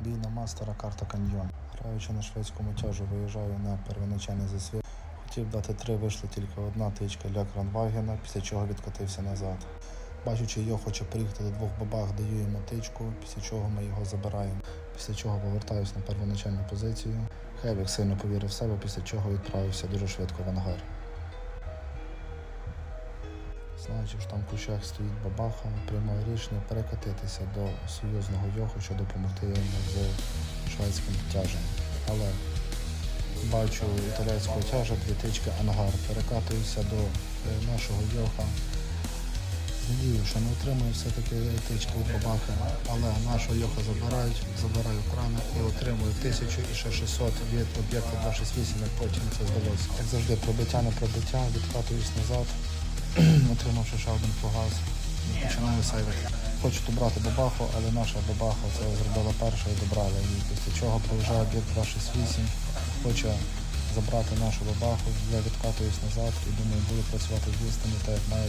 Бій на мастера карта каньйон. Граючи на шведському тяжу, виїжджаю на первоначальний засвіт. Хотів дати три, вийшла тільки одна тичка для Кранвагена, після чого відкотився назад. Бачучи, його хоче приїхати до двох бабах, даю йому тичку, після чого ми його забираємо. Після чого повертаюся на первоначальну позицію. Хевік сильно повірив в себе, після чого відправився дуже швидко в ангар. Знаючи, що там в кущах стоїть бабаха, приймаю рішення перекатитися до союзного йоху, щоб допомогти йому з шведським тяжем. Але бачу італійського тяжа, дві тички ангар. Перекатуюся до е, нашого йоха. З надією, що не отримую все-таки тички від бабахи, але нашого йоха забирають, забираю крана і отримую 1000 і ще 600 від об'єкта 268, як потім це здалося. Як завжди, пробиття на пробиття, відкатуюсь назад, отримавши ще один і починаю сейвити. Хочу добрати бабаху, але наша бабаха це зробила перша і добрала її. Після чого приїжджає об'єкт 268, хоче забрати нашу бабаху, я відкатуюсь назад і думаю, буду працювати з відстані, так як має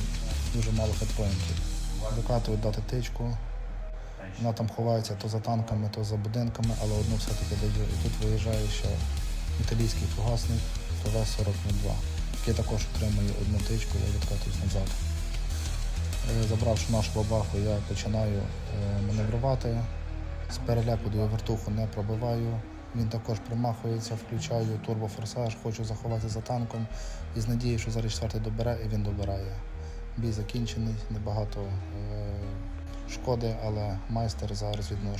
дуже мало хедпоінтів. Викатую дати тичку. Вона там ховається то за танками, то за будинками, але одну все-таки даю. І тут виїжджає ще італійський фугасник ФВ-4002, який також отримує одну тичку, я відкатуюсь назад. Е, Забравши нашу бабаху, я починаю е, маневрувати. З переляку даю вертуху, не пробиваю. Він також примахується, включаю турбофорсаж, хочу заховати за танком і з надією, що зараз четвертий добере і він добирає. Бій закінчений, небагато е, шкоди, але майстер зараз відношу.